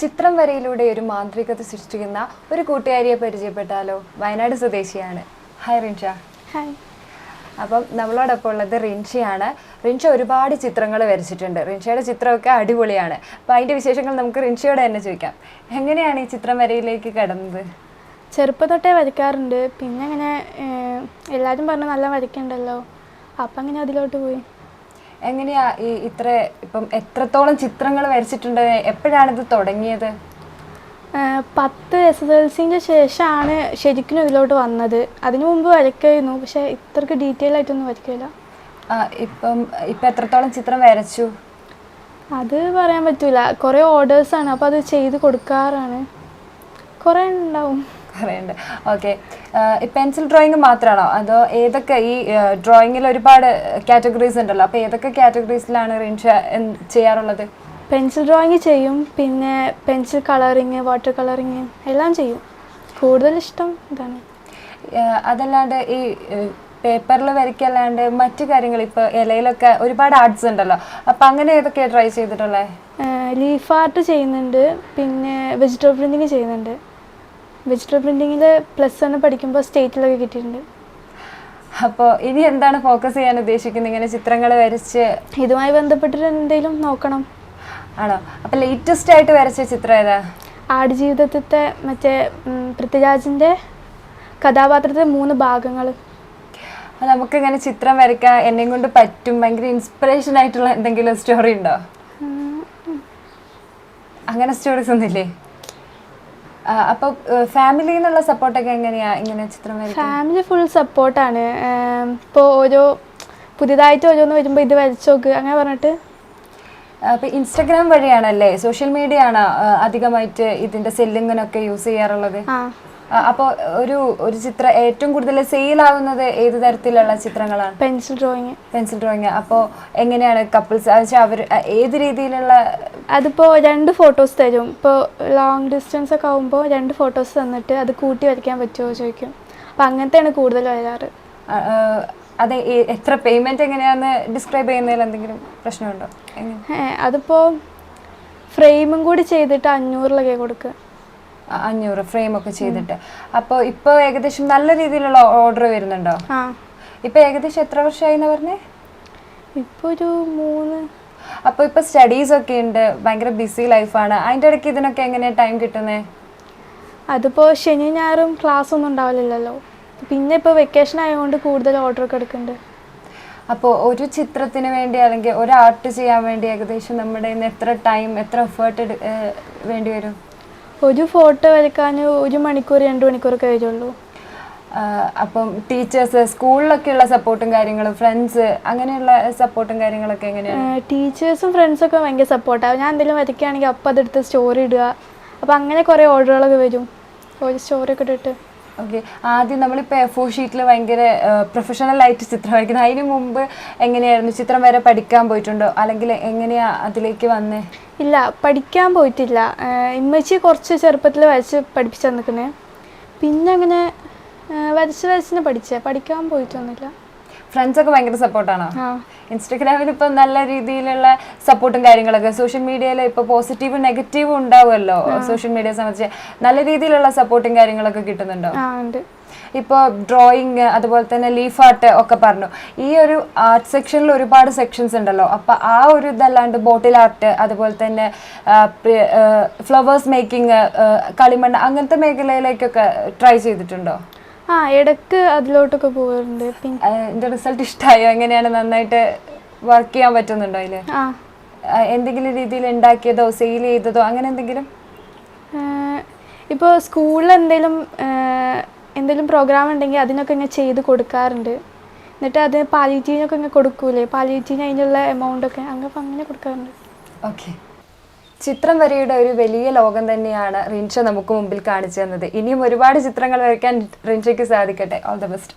ചിത്രം വരയിലൂടെ ഒരു മാന്ത്രികത സൃഷ്ടിക്കുന്ന ഒരു കൂട്ടുകാരിയെ പരിചയപ്പെട്ടാലോ? വയനാട് സ്വദേശിയാണ്. ഹായ് റിൻഷ. ഹായ് അപ്പം നമ്മളോടൊപ്പം ഉള്ളത് റിൻഷയാണ്. റിൻഷ ഒരുപാട് ചിത്രങ്ങൾ വരച്ചിട്ടുണ്ട്. റിൻഷയുടെ ചിത്രമൊക്കെ അടിപൊളിയാണ്. അപ്പം അതിന്റെ വിശേഷങ്ങൾ നമുക്ക് റിൻഷയോട് തന്നെ ചോദിക്കാം. എങ്ങനെയാണ് ഈ ചിത്രം വരയിലേക്ക് കടന്നത്? ചെറുപ്പം തൊട്ടേ വരയ്ക്കാറുണ്ട്. പിന്നെ അങ്ങനെ എല്ലാവരും പറഞ്ഞു നല്ല വരയ്ക്കണ്ടല്ലോ. അപ്പം അങ്ങനെ അതിലോട്ട് പോയി? എങ്ങനെയാ ഈ ഇത്ര ഇപ്പം എത്രത്തോളം ചിത്രങ്ങൾ വരച്ചിട്ടുണ്ട്? എപ്പോഴാണ് ഇത് തുടങ്ങിയത്? പത്ത് എസ് എസ് എൽ സിന്റെ ശേഷമാണ് ശരിക്കും ഇതിലോട്ട് വന്നത്. അതിനു മുമ്പ് വരയ്ക്കായിരുന്നു പക്ഷേ ഇത്രക്ക് ഡീറ്റെയിൽ ആയിട്ടൊന്നും വരയ്ക്കില്ല ഇപ്പം ഇപ്പം എത്രത്തോളം ചിത്രം വരച്ചു? അത് പറയാൻ പറ്റൂല. കുറേ ഓർഡേഴ്സാണ് അപ്പോൾ അത് ചെയ്ത് കൊടുക്കാറാണ്. കുറേ ഉണ്ടാവും. കുറേയുണ്ട് ഓക്കെ പെൻസിൽ ഡ്രോയിങ് മാത്രമാണോ അതോ ഏതൊക്കെ ഈ ഡ്രോയിങ്ങിൽ ഒരുപാട് കാറ്റഗറീസ് ഉണ്ടല്ലോ? അപ്പോൾ ഏതൊക്കെ കാറ്റഗറീസിലാണ് റിൻഷ ചെയ്യാറുള്ളത്? പെൻസിൽ ഡ്രോയിങ് ചെയ്യും. പിന്നെ പെൻസിൽ കളറിങ് വാട്ടർ കളറിങ് എല്ലാം ചെയ്യും. കൂടുതൽ ഇഷ്ടം ഇതാണ്. അതല്ലാണ്ട് ഈ പേപ്പറിൽ വരയ്ക്കല്ലാണ്ട് മറ്റു കാര്യങ്ങൾ ഇപ്പോൾ ഇലയിലൊക്കെ ഒരുപാട് ആർട്സ് ഉണ്ടല്ലോ. അപ്പം അങ്ങനെ ഏതൊക്കെയാണ് ട്രൈ ചെയ്തിട്ടുള്ളത് ലീഫ് ആർട്ട് ചെയ്യുന്നുണ്ട്. പിന്നെ വെജിറ്റബിൾ പ്രിന്റിങ് ചെയ്യുന്നുണ്ട്. വെജിറ്റബിൾ പ്രിന്റിങ്ങിൽ പ്ലസ് വൺ പഠിക്കുമ്പോൾ സ്റ്റേറ്റിലൊക്കെ കിട്ടിയിട്ടുണ്ട്. അപ്പോൾ ഇനി എന്താണ് ഫോക്കസ് ചെയ്യാൻ ഉദ്ദേശിക്കുന്നത്? ഇങ്ങനെ ചിത്രങ്ങൾ വരച്ച് ഇതുമായി ബന്ധപ്പെട്ടിട്ട് എന്തെങ്കിലും നോക്കണം. ആണോ? അപ്പം ലേറ്റസ്റ്റ് ആയിട്ട് വരച്ച ചിത്രം ഏതാ? ആടുജീവിതത്തെ മറ്റേ പൃഥ്വിരാജിന്റെ കഥാപാത്രത്തിലെ മൂന്ന് ഭാഗങ്ങൾ നമുക്ക് ഇങ്ങനെ ചിത്രം വരയ്ക്കാൻ എന്നെയും കൊണ്ട് പറ്റും. ഭയങ്കര ഇൻസ്പിറേഷൻ ആയിട്ടുള്ള എന്തെങ്കിലും സ്റ്റോറി ഉണ്ടോ? അങ്ങനെ സ്റ്റോറീസ് ഒന്നുമില്ലേ? ആ, അപ്പൊ ഫാമിലിയിൽ നിന്നുള്ള സപ്പോർട്ടൊക്കെ എങ്ങനെയാ? ഇങ്ങനെ ചിത്രം ഫാമിലി ഫുൾ സപ്പോർട്ടാണ് ഇപ്പോൾ ഓരോ പുതിയതായിട്ട് ഓരോന്ന് വരുമ്പോൾ ഇത് വരച്ചു നോക്ക്. അങ്ങനെ പറഞ്ഞിട്ട്? അപ്പൊ ഇൻസ്റ്റാഗ്രാം വഴിയാണല്ലേ? സോഷ്യൽ മീഡിയ ആണ് അധികമായിട്ട് ഇതിന്റെ സെല്ലിങ്ങിനൊക്കെ യൂസ് ചെയ്യാറുള്ളത്? അപ്പൊ അപ്പോൾ ഒരു ഒരു ചിത്രം ഏറ്റവും കൂടുതൽ സെയിൽ ആവുന്നത് ഏത് തരത്തിലുള്ള ചിത്രങ്ങളാണ്? പെൻസിൽ ഡ്രോയിങ് പെൻസിൽ ഡ്രോയിങ് അപ്പോൾ എങ്ങനെയാണ് കപ്പിൾസ് അവർ ഏത് രീതിയിലുള്ള അതിപ്പോൾ രണ്ട് ഫോട്ടോസ് തരും. ഇപ്പോൾ ലോങ് ഡിസ്റ്റൻസ് ഒക്കെ ആകുമ്പോൾ രണ്ട് ഫോട്ടോസ് തന്നിട്ട് അത് കൂട്ടി വരയ്ക്കാൻ പറ്റുമോ ചോദിക്കും. അപ്പോൾ അങ്ങനത്തെയാണ് കൂടുതൽ വരാറ്. അതെ എത്ര പേയ്മെന്റ് എങ്ങനെയാന്ന് ഡിസ്ക്രൈബ് ചെയ്യുന്നതിൽ എന്തെങ്കിലും പ്രശ്നമുണ്ടോ? അതിപ്പോൾ ഫ്രെയിമും കൂടി ചെയ്തിട്ട് അഞ്ഞൂറിലൊക്കെ കൊടുക്കുക അഞ്ഞൂറ് ഫ്രെയിം ഒക്കെ ചെയ്തിട്ട്. അപ്പോൾ ഇപ്പോൾ ഏകദേശം നല്ല രീതിയിലുള്ള ഓർഡർ വരുന്നുണ്ടോ? ആ. ഇപ്പോൾ ഏകദേശം എത്ര വർഷമായി എന്ന് പറഞ്ഞേ? ഇപ്പോൾ ഒരു മൂന്ന് അപ്പോൾ ഇപ്പോൾ സ്റ്റഡീസ് ഒക്കെ ഉണ്ട് ഭയങ്കര ബിസി ലൈഫാണ് അതിന്റെ ഇടയ്ക്ക് ഇതിനൊക്കെ എങ്ങനെയാണ് ടൈം കിട്ടുന്നത് അതിപ്പോൾ ശനി ഞായറും ക്ലാസ് ഒന്നും ഉണ്ടാവില്ലല്ലോ പിന്നെ ഇപ്പോൾ വെക്കേഷൻ ആയതുകൊണ്ട് കൂടുതൽ ഓർഡർ ഒക്കെ എടുക്കുന്നുണ്ട് അപ്പോൾ ഒരു ചിത്രത്തിന് വേണ്ടി അല്ലെങ്കിൽ ഒരു ആർട്ട് ചെയ്യാൻ വേണ്ടി ഏകദേശം നമ്മുടെ ഇന്ന് എത്ര ടൈം എത്ര എഫേർട്ട് വേണ്ടി വരും? ഒരു ഫോട്ടോ വരയ്ക്കാൻ ഒരു മണിക്കൂർ രണ്ട് മണിക്കൂറൊക്കെ വരുള്ളൂ. അപ്പം ടീച്ചേഴ്സ് സ്കൂളിലൊക്കെയുള്ള സപ്പോർട്ടും കാര്യങ്ങളും ഫ്രണ്ട്സ് അങ്ങനെയുള്ള സപ്പോർട്ടും കാര്യങ്ങളൊക്കെ എങ്ങനെയാണ്? ടീച്ചേഴ്സും ഫ്രണ്ട്സൊക്കെ ഭയങ്കര സപ്പോർട്ടാവും ഞാൻ എന്തെങ്കിലും വരയ്ക്കുകയാണെങ്കിൽ അപ്പം അതെടുത്ത് സ്റ്റോറി ഇടുക. അപ്പം അങ്ങനെ കുറേ ഓർഡറുകളൊക്കെ വരും. ഒരു സ്റ്റോറി ഒക്കെ ഇട്ടിട്ട്. ഓക്കെ ആദ്യം നമ്മളിപ്പോൾ എ ഫോർ ഷീറ്റിൽ ഭയങ്കര പ്രൊഫഷണൽ ആയിട്ട് ചിത്രം വരയ്ക്കുന്നത്. അതിന് മുമ്പ് എങ്ങനെയായിരുന്നു? ചിത്രം വരെ പഠിക്കാൻ പോയിട്ടുണ്ടോ? അല്ലെങ്കിൽ എങ്ങനെയാ അതിലേക്ക് വന്നേ? ഇല്ല പഠിക്കാൻ പോയിട്ടില്ല. ഇമ്മച്ചി കുറച്ച് ചെറുപ്പത്തിൽ വരച്ച് പഠിപ്പിച്ചു തന്നിക്കണേ. പിന്നെ അങ്ങനെ വരച്ച് വരച്ചിന് പഠിച്ചേ. പഠിക്കാൻ പോയിട്ടൊന്നുമില്ല. ഫ്രണ്ട്സ് ഒക്കെ ഭയങ്കര സപ്പോർട്ടാണോ ഇൻസ്റ്റഗ്രാമിൽ ഇപ്പൊ നല്ല രീതിയിലുള്ള സപ്പോർട്ടും കാര്യങ്ങളൊക്കെ. സോഷ്യൽ മീഡിയയിൽ ഇപ്പൊ പോസിറ്റീവും നെഗറ്റീവും ഉണ്ടാവുമല്ലോ. സോഷ്യൽ മീഡിയയെ സംബന്ധിച്ച് നല്ല രീതിയിലുള്ള സപ്പോർട്ടും കാര്യങ്ങളൊക്കെ കിട്ടുന്നുണ്ടോ? ഇപ്പൊ ഇപ്പോൾ ഡ്രോയിങ് അതുപോലെ തന്നെ ലീഫ് ആർട്ട് ഒക്കെ പറഞ്ഞു. ഈ ഒരു ആർട്ട് സെക്ഷനിൽ ഒരുപാട് സെക്ഷൻസ് ഉണ്ടല്ലോ. അപ്പൊ ആ ഒരു ഇതല്ലാണ്ട് ബോട്ടിൽ ആർട്ട് അതുപോലെ തന്നെ ഫ്ലവേഴ്സ് മേക്കിംഗ് കളിമണ്ണ് അങ്ങനത്തെ മേഖലയിലേക്കൊക്കെ ട്രൈ ചെയ്തിട്ടുണ്ടോ? ആ ഇടയ്ക്ക് അതിലോട്ടൊക്കെ പോകാറുണ്ട് പിന്നെ അതിന്റെ റിസൾട്ട് ഇഷ്ടമായോ എങ്ങനെയാണ് നന്നായിട്ട് വർക്ക് ചെയ്യാൻ പറ്റുന്നുണ്ടോ അതിൽ ആ. എന്തെങ്കിലും രീതിയിൽ ഉണ്ടാക്കിയതോ സെയിൽ ചെയ്തതോ അങ്ങനെ എന്തെങ്കിലും? ഇപ്പോൾ സ്കൂളിൽ എന്തെങ്കിലും എന്തെങ്കിലും പ്രോഗ്രാം ഉണ്ടെങ്കിൽ അതിനൊക്കെ ഇങ്ങനെ ചെയ്ത് കൊടുക്കാറുണ്ട്. എന്നിട്ട് അത് പാലിറ്റീനൊക്കെ ഇങ്ങനെ കൊടുക്കൂലേ? പാലിറ്റീന് അതിനുള്ള എമൗണ്ട് ഒക്കെ അങ്ങനെ അങ്ങനെ കൊടുക്കാറുണ്ട്. ഓക്കെ ചിത്രം വരയുടെ ഒരു വലിയ ലോകം തന്നെയാണ് റിൻഷ നമുക്ക് മുമ്പിൽ കാണിച്ചു തന്നത്. ഇനിയും ഒരുപാട് ചിത്രങ്ങൾ വരയ്ക്കാൻ റിൻഷയ്ക്ക് സാധിക്കട്ടെ. All the best